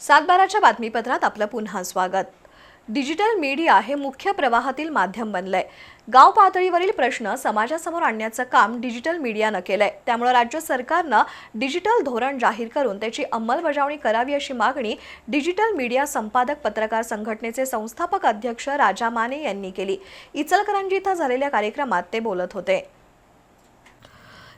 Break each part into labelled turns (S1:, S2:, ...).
S1: सातबाराच्या बातमीपत्रात आपलं पुन्हा स्वागत. डिजिटल मीडिया हे मुख्य प्रवाहातील माध्यम बनलंय. गाव पातळीवरील प्रश्न समाजासमोर आणण्याचं काम डिजिटल मीडियानं केलंय. त्यामुळे राज्य सरकारनं डिजिटल धोरण जाहीर करून त्याची अंमलबजावणी करावी अशी मागणी डिजिटल मीडिया संपादक पत्रकार संघटनेचे संस्थापक अध्यक्ष राजा माने यांनी केली. इचलकरंजी इथं झालेल्या कार्यक्रमात ते बोलत होते.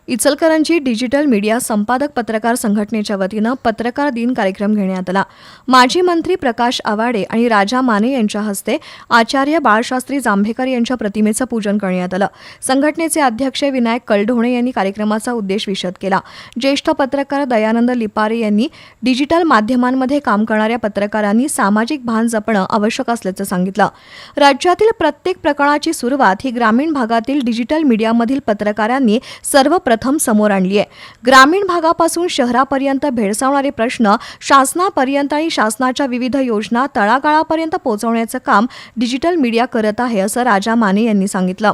S1: इचलकरंजी डिजिटल मीडिया संपादक पत्रकार संघटनेच्या वतीनं पत्रकार दिन कार्यक्रम घेण्यात आला. माजी मंत्री प्रकाश आवाडे आणि राजा माने यांच्या हस्ते आचार्य बाळशास्त्री जांभेकर यांच्या प्रतिमेचं पूजन करण्यात आलं. संघटनेचे अध्यक्ष विनायक कलढोणे यांनी कार्यक्रमाचा उद्देश विशद केला. ज्येष्ठ पत्रकार दयानंद लिपारे यांनी डिजिटल माध्यमांमध्ये काम करणाऱ्या पत्रकारांनी सामाजिक भान जपणं आवश्यक असल्याचं सांगितलं. राज्यातील प्रत्येक प्रकरणाची सुरुवात ही ग्रामीण भागातील डिजिटल मीडियामधील पत्रकारांनी प्रथम समोर आणली आहे. ग्रामीण भागापासून शहरापर्यंत भेडसावणारे प्रश्न शासनापर्यंत आणि शासनाच्या विविध योजना तळागाळापर्यंत पोहोचवण्याचं काम डिजिटल मीडिया करत आहे असं राजा माने यांनी सांगितलं.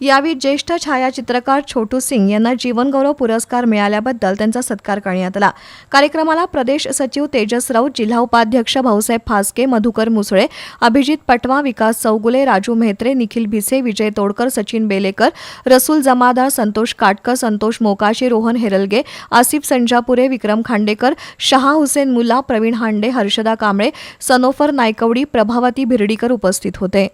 S1: यावेळी ज्येष्ठ छायाचित्रकार छोटू सिंग यांना जीवनगौरव पुरस्कार मिळाल्याबद्दल त्यांचा सत्कार करण्यात आला. कार्यक्रमाला प्रदेश सचिव तेजस राऊत जिल्हा उपाध्यक्ष भाऊसाहेब फासके मधुकर मुसळे अभिजित पटवा विकास चौगुले राजू म्हेत्रे निखिल भिसे विजय तोडकर सचिन बेलेकर रसूल जमादार संतोष काटकर संतोष मोकाशी रोहन हेरलगे आसिफ संजापुरे विक्रम खांडेकर शहा हुसेन मुल्ला प्रवीण हांडे हर्षदा कांबळे सनोफर नायकवडी प्रभावती भिरडीकर उपस्थित होते.